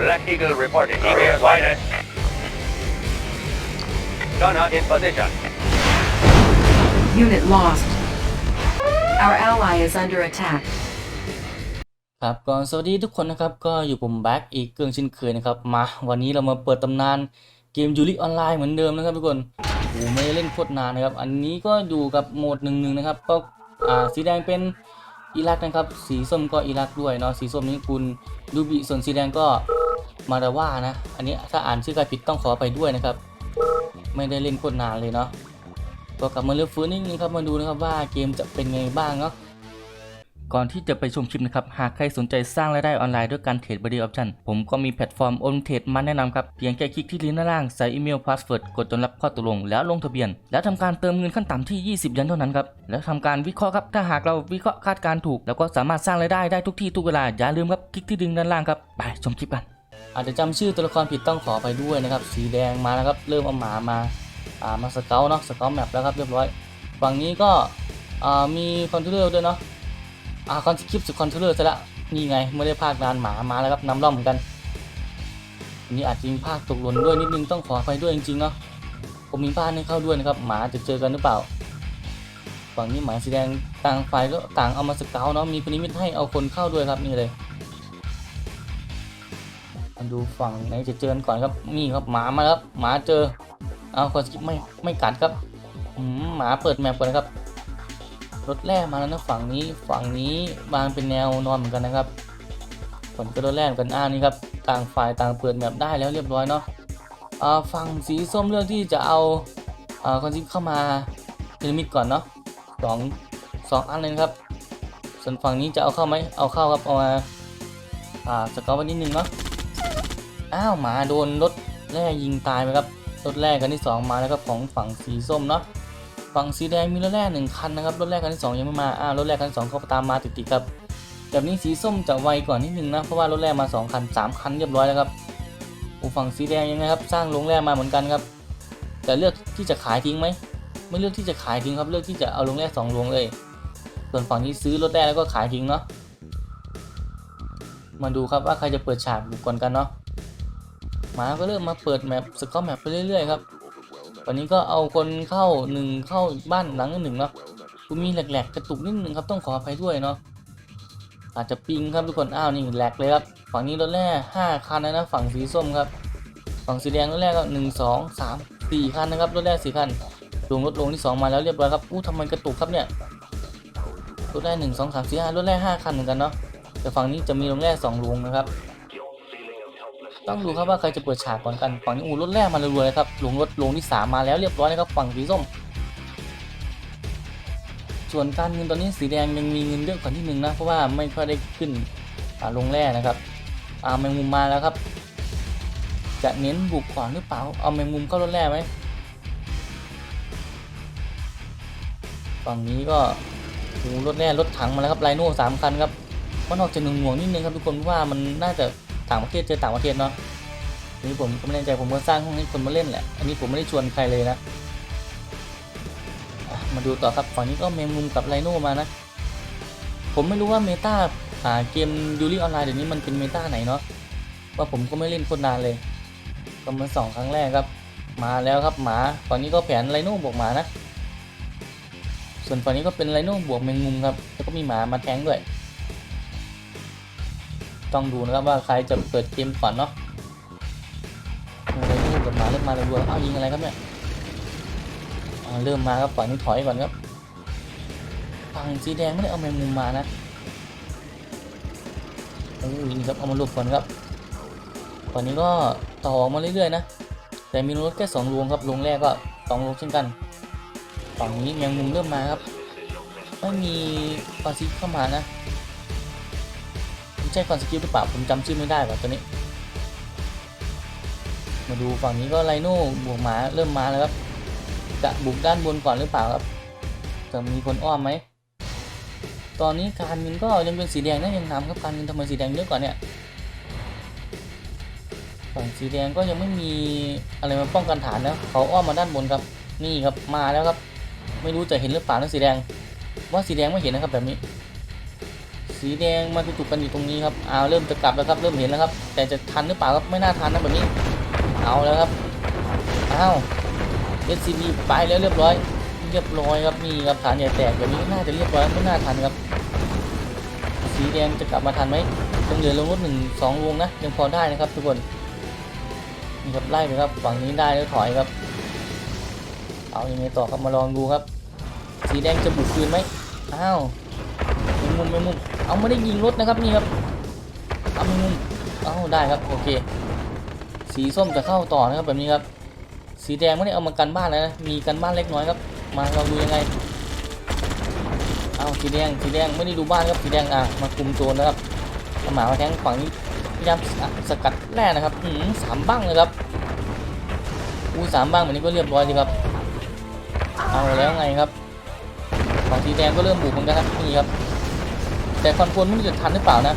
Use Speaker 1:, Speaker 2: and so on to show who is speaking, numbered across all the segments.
Speaker 1: Black Eagle reporting. ETA wider. Gunner in position.
Speaker 2: Unit lost. Our ally is under attack.
Speaker 3: ครับก่อนสวัสดีทุกคนนะครับ ก็อยู่ผมแบ็กอีกเกิงเช่นเคยนะครับ มาวันนี้เรามาเปิดตำนานเกมยูริออนไลน์เหมือนเดิมนะครับทุกคนโอ้ไม่ได้เล่นโคตรนานนะครับ อันนี้ก็อยู่กับโหมดหนึ่งหนึ่งนะครับ ก็อ่าสีแดงเป็นอิรักนะครับ สีส้มก็อิรักด้วยเนาะ สีส้มนี่คุณดูบิส่วนสีแดงก็ มาดาว่านะ อันนี้ถ้าอ่านชื่อใครผิดต้องขอไปด้วยนะครับ ไม่ได้เล่นโคตรนานเลยเนาะก็กลับมาเลือกฟื้นนิดนึงครับมาดูนะครับว่าเกมจะเป็นไงบ้างเนาะก่อนที่จะไปชมคลิปนะครับ หากใครสนใจสร้างรายได้ออนไลน์ด้วยการเทรดบริออปชันผมก็มีแพลตฟอร์มโอนเทรดมาแนะนำครับ เพียงแค่คลิกที่ลิงก์ด้านล่าง ใส่อีเมลพาสเวิร์ดกดจนรับข้อตกลง แล้วลงทะเบียน แล้วทำการเติมเงินขั้นต่ำที่ 20 ยันเท่านั้นครับ แล้วทำการวิเคราะห์ครับ ถ้าหากเราวิเคราะห์คาดการณ์ถูก แล้วก็สามารถสร้างรายได้ได้ทุกที่ทุกเวลา อย่าลืมครับคลิกที่ลิงก์ด้านล่างครับ ไปชมคลิปกัน อาจจะจำชื่อตัวละครผิดต้องขอไปด้วยนะครับ สีแดงมาแล้วครับ เริ่มเอาหมามาอ่ามาสเกลเนาะสเกลแมปแล้วครับเรียบร้อย ฝั่งนี้ก็อ่ามีคอนโทรลเลอร์ด้วยเนาะอ่าคอนคลิปสุดคอนโทรลเลอร์ซะละนี่ไงไม่ได้ภาคนานหมามาแล้วครับนำร่องเหมือนกันนนี้อาจจะมีภาคตกหล่นด้วยนิดนึงต้องขออภัยด้วยจริงๆเนาะผมมีบ้านให้เข้าด้วยนะครับ หมาจะเจอกันหรือเปล่า ฝั่งนี้หมาสีแดงต่างฝ่ายก็ต่างเอามาสเกลเนาะมีพนิมิตให้เอาคนเข้าด้วยครับนี่เลย มาดูฝั่งไหนจะเจอกันก่อนครับนี่ครับหมามาครับหมาเจอเอาคนสกิปไม่ไม่กัดครับหมาเปิดแมปก่อนนะครับรถแรกมาแล้วนะฝั่งนี้ฝั่งนี้วางเป็นแนวนอนเหมือนกันนะครับฝนก็รถแรกเหมือนกันอ่านี่ครับต่างฝ่ายต่างเปิดแมปได้แล้วเรียบร้อยเนาะอ่าฝั่งสีส้มเลือกที่จะเอาอ่าคอนซิปเข้ามาพีระมิดก่อนเนาะสองสองอันเลยครับ ส่วนฝั่งนี้จะเอาเข้าไหมเอาเข้าครับเอามาอ่าสเกลไว้นิดนึงเนาะ อ้าวหมาโดนรถแรกยิงตายไปครับรถแรกกันที่สองมาแล้วครับของฝั่งสีส้มเนาะฝั่งสีแดงมีรถแรกหนึ่งคันนะครับรถแรกคันที่สองยังไม่มาอ้าวรถแรกคันที่สองเขาตามมาติดๆครับแบบนี้สีส้มจะไวกว่านิดนึงนะเพราะว่ารถแรกมาสองคันสามคันเรียบร้อยแล้วครับอูฝั่งสีแดงยังไงครับสร้างโรงแรกมาเหมือนกันครับ แต่เลือกที่จะขายทิ้งไหมไม่เลือกที่จะขายทิ้งครับเลือกที่จะเอาโรงแรกสองโรงเลย ส่วนฝั่งนี้ซื้อรถแรกแล้วก็ขายทิ้งเนาะมาดูครับว่าใครจะเปิดฉากบุกก่อนกันเนาะ มาก็เริ่มมาเปิดแมปสกอตแมปไปเรื่อยๆครับตอนนี้ก็เอาคนเข้าหนึ่งเข้าบ้านหลังหนึ่งเนาะคุณมีแหลกๆกระตุกนิดนึงครับต้องขออภัยด้วยเนาะอาจจะปิงครับทุกคนอ้าวนี่แหลกเลยครับฝั่งนี้รถแรกห้าคันนะนะฝั่งสีส้มครับ ฝั่งสีแดงรถแรกก็หนึ่งสองสามสี่คันนะครับรถแรกสี่คันลงรถลงที่สองมาแล้วเรียบร้อยครับอู้ทำไมกระตุกครับเนี่ยรถแรกหนึ่งสองสามสี่ห้ารถแรกห้าคันเหมือนกันเนาะแต่ฝั่งนี้จะมีรถแรกสองลงนะครับ ต้องดูครับว่าใครจะเปิดฉากก่อนกันฝั่งนี้อูรถแรกมาเรัวๆเลยครับลงรถลงที่ 3 มาแล้วเรียบร้อยนะครับฝั่งสีส้มส่วนการเงินตอนนี้สีแดงยังมีเงินเยอะกว่าที่หนึ่งนะเพราะว่าไม่ค่อยได้ขึ้นลงแร่นะครับเอาแมงมุมมาแล้วครับ จะเน้นบุกก่อนหรือเปล่าเอาแมงมุมเข้ารถแร่ไหมฝั่งนี้ก็โอ้รถแร่รถถังมาแล้วครับไลโน่สามคันครับมันอกจะหนึ่งห่วงนิดนึงครับทุกคนเพราะว่ามันน่าจะ ต่างประเทศเจอต่างประเทศเนาะอันนี้ผมก็ไม่แน่ใจผมก็สร้างห้องให้คนมาเล่นแหละ อันนี้ผมไม่ได้ชวนใครเลยนะ มาดูต่อครับฝั่งนี้ก็เมมมุมกับไลโนมานะ ผมไม่รู้ว่าเมตาหาเกมยูริออนไลน์เดี๋ยวนี้มันเป็นเมตาไหนเนาะ ว่าผมก็ไม่เล่นคนนานเลยก็มาสองครั้งแรกครับ มาแล้วครับหมาฝั่งนี้ก็แผนไลโนบวกหมานะ ส่วนฝั่งนี้ก็เป็นไลโนบวกแมงมุมครับ แล้วก็มีหมามาแทงด้วย ต้องดูนะครับว่าใครจะเปิดเกมก่อนเนาะอะไรลูกกับมาเริ่มมาเลยรัวๆเอ้ายิงอะไรครับเนี่ยเริ่มมาครับฝั่งนี้ถอยก่อนครับฝั่งสีแดงไม่ได้เอาแมงมุมมานะโอ้ยนี่ครับเอามาลบก่อนครับฝั่งนี้ก็ต่อออกมาเรื่อยๆนะ แต่มีรถแค่สองลวงครับลวงแรกก็สองลวงเช่นกันฝั่งนี้แมงมุมเริ่มมาครับ ไม่มีปลาซิเข้ามานะ ใช่คอนสกิลหรือเปล่าผมจำชื่อไม่ได้ว่ะตัวนี้ มาดูฝั่งนี้ก็ไลโน่บวกหมาเริ่มมาแล้วครับจะบุกด้านบนก่อนหรือเปล่าครับจะมีคนอ้อมไหมตอนนี้การเงินก็ยังเป็นสีแดงนะยังนำครับการเงินทำไมสีแดงเยอะกว่าเนี่ยฝั่งสีแดงก็ยังไม่มีอะไรมาป้องกันฐานนะเขาอ้อมมาด้านบนครับ นี่ครับมาแล้วครับ ไม่รู้จะเห็นหรือเปล่านะสีแดง ว่าสีแดงไม่เห็นนะครับแบบนี้ สีแดงมาจุกกันอยู่ตรงนี้ครับเอาเริ่มจะกลับแล้วครับ เริ่มเห็นแล้วครับ แต่จะทันหรือเปล่าครับไม่น่าทันนะแบบนี้ เอาแล้วครับอ้าว SCB ไปแล้วเรียบร้อย เรียบร้อยครับนี่ครับฐานใหญ่แตกแบบนี้น่าจะเรียบร้อยไม่น่าทันครับ สีแดงจะกลับมาทันไหมยังเหลือลงรถหนึ่งสองวงนะยังพอได้นะครับทุกคนนี่ครับไล่ไปครับฝั่งนี้ได้แล้วถอยครับ เอาอยังไงต่อครับมาลองดูครับ สีแดงจะบุกคืนไหมอ้าว มุมแมงมุมเอาไม่ได้ยิงรถนะครับนี่ครับเอาแมงมุมเอาได้ครับโอเค สีส้มจะเข้าต่อนะครับแบบนี้ครับ สีแดงไม่ได้เอามากันบ้านแล้วนะมีกันบ้านเล็กน้อยครับ มาลองดูยังไงเอาสีแดงสีแดงไม่ได้ดูบ้านครับสีแดงอะมาคุมโซนนะครับหมามาแทงฝั่งนี้พยายามสกัดแร่นะครับอืมสามบ้างเลยครับอู้สามบ้างแบบนี้ก็เรียบร้อยดีครับ เอาแล้วไงครับฝั่งสีแดงก็เริ่มบุกเหมือนกันครับนี่ครับ แต่คอนโทรลไม่รู้จะทันหรือเปล่านะ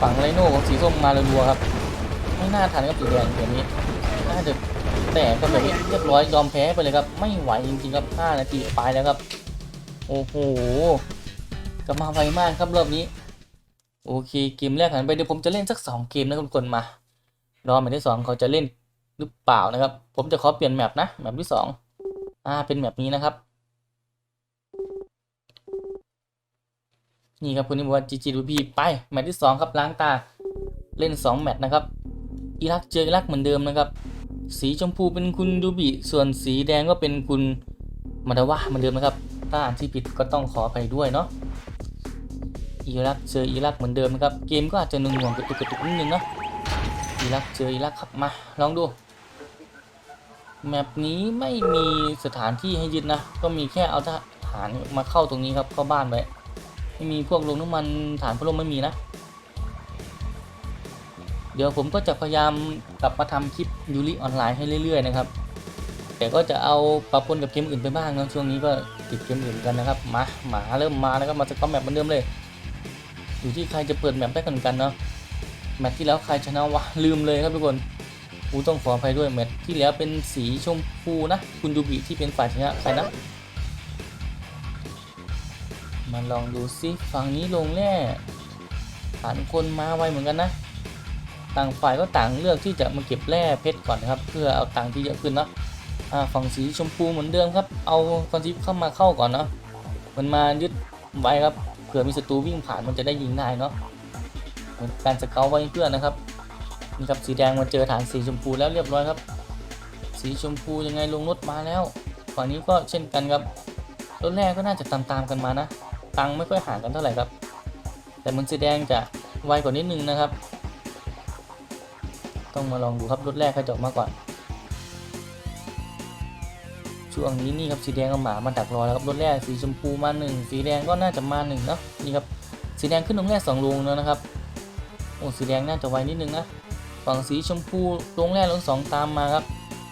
Speaker 3: ฝั่งไรโน่ของสีส้มมารัวครับ ไม่น่าทันครับสีแดงเดี๋ยวนี้ น่าจะแต่ก็แบบนี้เรียบร้อยยอมแพ้ไปเลยครับ ไม่ไหวจริงๆครับ5นาทีไปแล้วครับ โอ้โหกลับมาไวมากครับรอบนี้ โอเคเกมแรกหันไปเดี๋ยวผมจะเล่นสัก 2 เกมนะครับทุกคนมารอแมตที่ 2 เขาจะเล่นหรือเปล่านะครับ ผมจะขอเปลี่ยนแมปนะแมปที่ 2 อ่าเป็นแมปนี้นะครับ นี่ครับคุณนิบอกว่าจีจีดูพีไปแมตช์ที่ 2 ครับล้างตาเล่น 2 แมตช์นะครับอิรักเจออิรักเหมือนเดิมนะครับ สีชมพูเป็นคุณดูบิส่วนสีแดงก็เป็นคุณมาดาวะเหมือนเดิมนะครับ ถ้าอ่านที่ผิดก็ต้องขออภัยด้วยเนาะอิรักเจออิรักเหมือนเดิมนะครับ เกมก็อาจจะหน่วงๆกระตุกกระตุกนิดนึงเนาะอิรักเจออิรักครับมาลองดูแมปนี้ไม่มีสถานที่ให้ยึดนะ ก็มีแค่เอาทหารมาเข้าตรงนี้ครับเข้าบ้านไป ไม่มีพวกลงน้ำมันฐานพัดลมไม่มีนะ เดี๋ยวผมก็จะพยายามกลับมาทำคลิปยูริออนไลน์ให้เรื่อยๆนะครับ แต่ก็จะเอาปะปนกับเกมอื่นไปบ้างนะช่วงนี้ก็ติดเกมอื่นกันนะครับ มาหมาเริ่มมาแล้วก็มาสกอตแมปเหมือนเดิมเลย อยู่ที่ใครจะเปิดแมปได้กันกันเนาะแมปที่แล้วใครชนะวะลืมเลยครับทุกคนกูต้องขออภัยด้วยแมปที่แล้วเป็นสีชมพูนะ คุณยูบิที่เป็นฝ่ายชนะใครนะ มาลองดูซิฝั่งนี้ลงแร่ฐานคนมาไวเหมือนกันนะ ต่างฝ่ายก็ต่างเลือกที่จะมาเก็บแร่เพชรก่อนนะครับ เพื่อเอาตังค์ที่เยอะขึ้นเนาะฝั่งสีชมพูเหมือนเดิมครับ เอาคอนซิปเข้ามาเข้าก่อนเนาะ มันมายึดไว้ครับ เผื่อมีศัตรูวิ่งผ่านมันจะได้ยิงได้เนาะเหมือนการสเกลไว้เพื่อนนะครับ นี่ครับสีแดงมาเจอฐานสีชมพูแล้วเรียบร้อยครับ สีชมพูยังไงลงรถมาแล้ว ฝั่งนี้ก็เช่นกันครับรถแรกก็น่าจะตามๆกันมานะ ตังค์ไม่ค่อยห่างกันเท่าไหร่ครับ แต่มันสีแดงจะไวกว่านิดนึงนะครับ ต้องมาลองดูครับรถแรกใครจะออกมาก่อนช่วงนี้นี่ครับสีแดงเอาหมามาดักรอแล้วครับรถแรกสีชมพูมาหนึ่งสีแดงก็น่าจะมาหนึ่งเนาะนี่ครับสีแดงขึ้นลงแรกสองลงแล้วนะครับโอ้สีแดงน่าจะไวนิดนึงนะฝั่งสีชมพูลงแรกลงสองตามมาครับ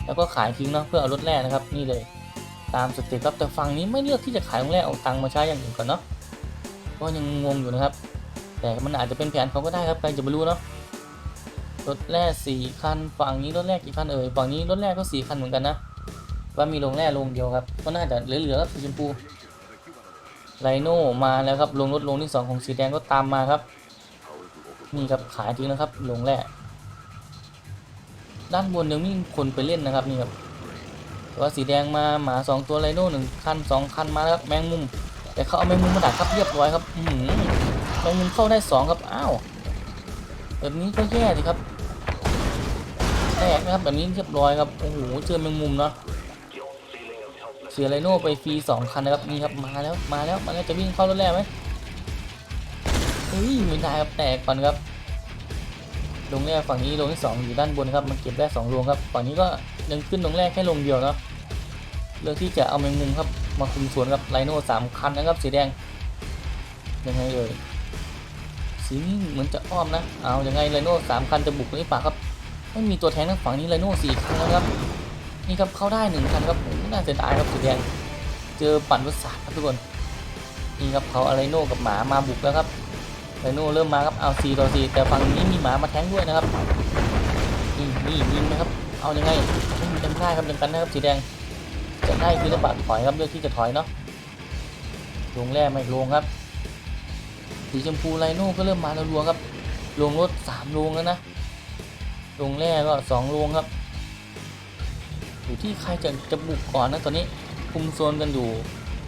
Speaker 3: แล้วก็ขายทิ้งเนาะเพื่อเอารถแรกนะครับนี่เลย ตามสเต็ปครับแต่ฝั่งนี้ไม่เลือกที่จะขายลงแรกเอาตังค์มาใช้อย่างอื่นก่อนเนาะก็ยังงงอยู่นะครับ แต่มันอาจจะเป็นแผนเขาก็ได้ครับใครจะไปรู้เนาะรถแร่สี่คันฝั่งนี้รถแรกกี่คันเอ่ยฝั่งนี้รถแรกก็สี่คันเหมือนกันนะว่ามีโรงแร่โรงเดียวครับก็น่าจะเหลือๆครับสีชมพูไลโน่มาแล้วครับลงรถลงที่สองของสีแดงก็ตามมาครับนี่ครับขายทิ้งนะครับโรงแร่ด้านบนยังมีคนไปเล่นนะครับนี่ครับ ต่ว่าสีแดงมาหมาสองตัวไลโน่หนึ่งคันสองคันมาแล้วแมงมุม แต่เขาเอาแมงมุมมาดักครับเรียบร้อยครับอืแมงมุมเข้าได้สองครับอ้าวแบบนี้ก็แย่สิครับแตกนะครับแบบนี้เรียบร้อยครับโอ้โหเจอแมงมุมเนาะเสียไรโน่ไปฟรีสองคันนะครับนี่ครับมาแล้วมาแล้วมาแล้วจะวิ่งเข้ารถแรกไหมเฮ้ยไม่ได้ครับแตกก่อนครับลงแรกฝั่งนี้ลงที่สองอยู่ด้านบนครับมันเก็บได้สองลงครับฝั่งนี้ก็ ยังขึ้นลงแรกแค่ลงเดียวเนาะเลือกที่จะเอาแมงมุมครับมาคุมสวนกับไรโน่สามคันนะครับสีแดงยังไงเอ่ยสีนี้เหมือนจะอ้อมนะเอายังไงไลโน่สามคันจะบุกหรือเปล่าครับไม่มีตัวแทงทางฝั่งนี้ไลโน่สี่คันแล้วครับนี่ครับเข้าได้หนึ่งคันครับน่าเสียดายครับสีแดงเจอปั่นประสาทครับทุกคนนี่ครับเขาเอาไลโน่กับหมามาบุกแล้วครับไลโน่เริ่มมาครับเอาสี่ต่อสี่แต่ฝั่งนี้มีหมามาแทงด้วยนะครับนี่นี่ยิงนะครับ เอายังไงไม่มีจำได้ครับยังกันนะครับสีแดงจะได้คือระบาดถอยครับเลือกที่จะถอยเนาะลงแร่ไม่ลงครับสีชมพูไลโน่ก็เริ่มมารัวๆครับลงรถสามโรงแล้วนะโรงแรกก็สองโรงครับอยู่ที่ใครจะจะบุกก่อนนะตอนนี้คุมโซนกันอยู่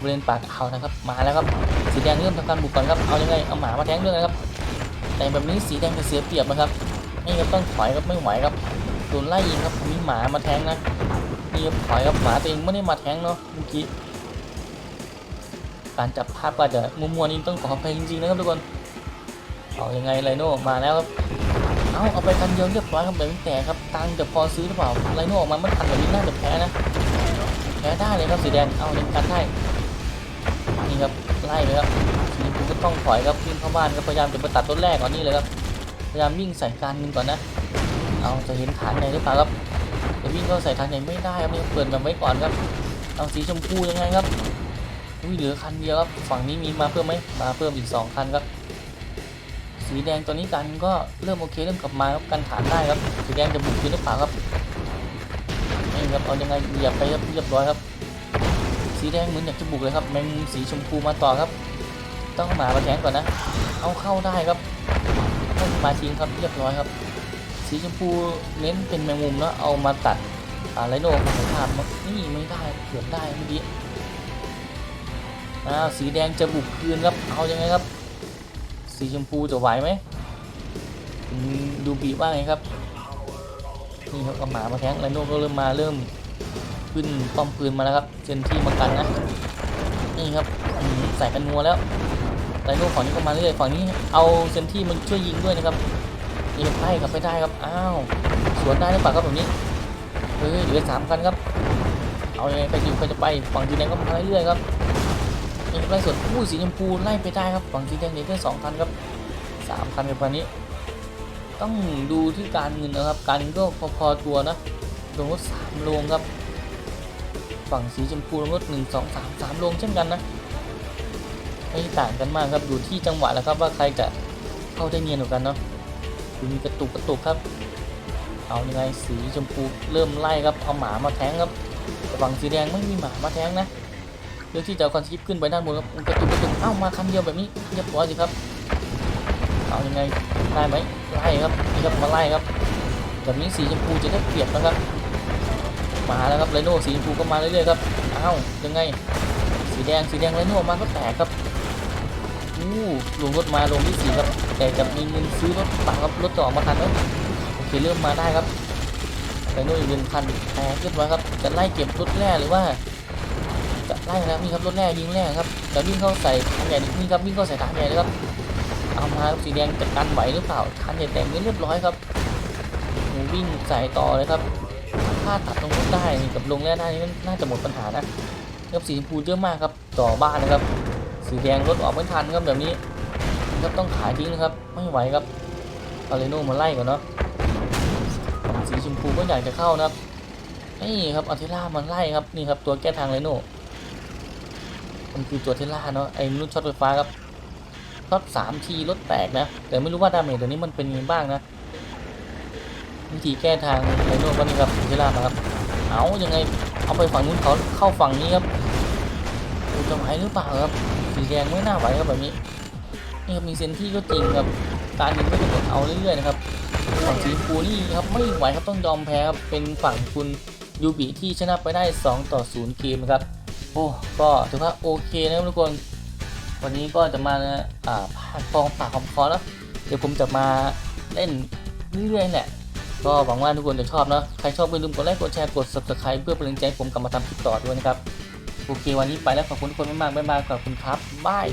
Speaker 3: บริเวณปากอ่าวนะครับ มาแล้วครับสีแดงเริ่มทำการบุกก่อนครับเอายังไงเอาหมามาแทงด้วยนะครับ แต่แบบนี้สีแดงจะเสียเปรียบนะครับนี่ครับต้องถอยครับไม่ไหวครับ โดนไล่ยิงครับมีหมามาแทงนะนี่ถอยครับหมาตัวเองไม่ได้มาแทงเนาะเมื่อกี้การจับภาพก็จะมัวๆนี่ต้องขออภัยจริงๆนะครับทุกคนเอายังไงไลโน่มาแล้วครับเอาเอาไปคันเดียวเรียบร้อยครับแบบนี้แต่ครับตังจะพอซื้อหรือเปล่าไลโน่ออกมาไม่ทันแบบนี้น่าจะแพ้นะแพ้ได้เลยครับสีแดงเอายังกันได้นี่ครับไล่เลยครับสีมก็ต้องถอยครับวิ่งเข้าบ้านครับพยายามจะไปตัดต้นแรกก่อนนี่เลยครับพยายามวิ่งใส่การเงินก่อนนะ เอาจะเห็นฐานไหนหรือเปล่าครับจะวิ่งเข้าใส่ฐานไหนไม่ได้ครับนี่เปิดแบบไว้ก่อนครับเอาสีชมพูยังไงครับอุ้ยเหลือคันเดียวครับฝั่งนี้มีมาเพิ่มไหมมาเพิ่มอีกสองคันครับสีแดงตอนนี้กันก็เริ่มโอเคเริ่มกลับมาครับกันฐานได้ครับสีแดงจะบุกคืนหรือเปล่าครับนี่ครับเอายังไงเหยียบไปครับเรียบร้อยครับ สีแดงเหมือนอยากจะบุกเลยครับแมงมุมสีชมพูมาต่อครับ ต้องหมามาแทงก่อนนะ เอาเข้าได้ครับเข้ามาทิ้งครับเรียบร้อยครับ สีชมพูเน้นเป็นแมงมุมเนาะเอามาตัดอะไรโน่มาถ่ายภาพมานี่ไม่ได้เกือบได้เมื่อกี้อ้าวสีแดงจะบุกคืนครับเอายังไงครับ สีชมพูจะไหวไหมดูบีว่างไงครับนี่ครับเอาหมามาแทงไรโน่ก็เริ่มมาเริ่มขึ้นป้อมปืนมาแล้วครับเซนที่มากันนะนี่ครับใส่กันงัวแล้วไรโน่ฝั่งนี้ก็มาเรื่อยฝั่งนี้เอาเซนที่มันช่วยยิงด้วยนะครับ นี่ครับไล่กลับไปได้ครับอ้าวสวนได้หรือเปล่าครับแบบนี้เฮ้ยเหลือสามคันครับเอายังไงไปอยู่ใครจะไปฝั่งสีแดงก็มาเรื่อยๆครับนี่ครับไล่สวนอู้สีชมพูไล่ไปได้ครับฝั่งสีแดงเหลือแค่สองคันครับสามคันกับวันนี้ ต้องดูที่การเงินนะครับ การเงินก็พอๆตัวนะลงรถสามลงครับฝั่งสีชมพูลงรถหนึ่งสองสามสามลงเช่นกันนะไม่ต่างกันมากครับอยู่ที่จังหวะแล้วครับว่าใครจะเข้าได้เนียนกว่ากันเนาะ มีกระตุกกระตุกครับ เอายังไงสีชมพูเริ่มไล่ครับ เอาหมามาแทงครับแต่ฝั่งสีแดงไม่มีหมามาแทงนะเลือกที่จะเอคอนสกิปขึ้นไปด้านบนครับกระตุกกระตุกเอ้ามาคันเดียวแบบนี้เรียบร้อยสิครับ เอายังไงได้ไหมไล่ครับนี่ครับมาไล่ครับแบบนี้สีชมพูจะได้เปรียบนะครับ มาแล้วครับไรโน่สีชมพูก็มาเรื่อยๆครับอ้าวยังไง สีแดงสีแดงไรโน่มาก็แตกครับ ลงรถมาลงที่สี่ครับ แต่จะมีเงินซื้อรถเปล่าครับรถต่ออกมาคันแล้วโอเคเริ่มมาได้ครับไรโน่อีกหนึ่งคันแตกเรียบร้อยครับ จะไล่เก็บรถแร่หรือว่าจะไล่นะนี่ครับรถแร่ยิงแร่ครับจะวิ่งเข้าใส่ทางใหญ่นี่ครับวิ่งเข้าใส่ทางใหญ่เลยครับเอามาสีแดงจัดการไหวหรือเปล่าทันใหญ่แตกเรียบร้อยครับวิ่งใส่ต่อเลยครับถ้าตัดลงรถได้กับลงแร่ได้นี่น่าจะหมดปัญหานะครับสีชมพูเยอะมากครับต่อบ้านนะครับ สีแดงรถออกไม่ทันครับแบบนี้ก็ต้องขายทิ้งนะครับ ไม่ไหวครับอาเลโน่มาไล่ก่อนเนาะสีชมพูก็อยากจะเข้านะครับนี่ครับเอาเทล่ามาไล่ครับนี่ครับตัวแก้ทางเลโน่มันคือตัวเทล่าเนาะไอ้มนุษย์ช็อตไฟฟ้าครับช็อตสามทีรถแตกนะแต่ไม่รู้ว่าดาเมจตัวนี้มันเป็นยังไงบ้างนะวิธีแก้ทางไดโน่ก็นี่ครับเทล่ามาครับเอายังไงเอาไปฝั่งนู้นเขาเข้าฝั่งนี้ครับจะไหวหรือเปล่าครับ สีแดงไม่น่าไหวครับแบบนี้ นี่ครับมีเซนที่ก็จริงครับ การยิงก็จะกดเอาเรื่อยๆนะครับฝั่งสีชมพูนี่ครับไม่ไหวครับต้องยอมแพ้ครับเป็นฝั่งคุณยูบิที่ชนะไปได้ 2 ต่อ 0 เกมนะครับโอ้ก็ถือว่าโอเคนะครับทุกคน วันนี้ก็จะมาอ่าผ่านฟองปากของคอแล้วเดี๋ยวผมจะมาเล่นเรื่อยๆแหละก็หวังว่าทุกคนจะชอบเนาะใครชอบอย่าลืมกดไลค์กดแชร์กด subscribe เพื่อเป็นกำลังใจผมกลับมาทำคลิปต่อด้วยนะครับ โอเควันนี้ไปแล้วขอบคุณทุกคนมากๆบ๊ายบายขอบคุณครับบาย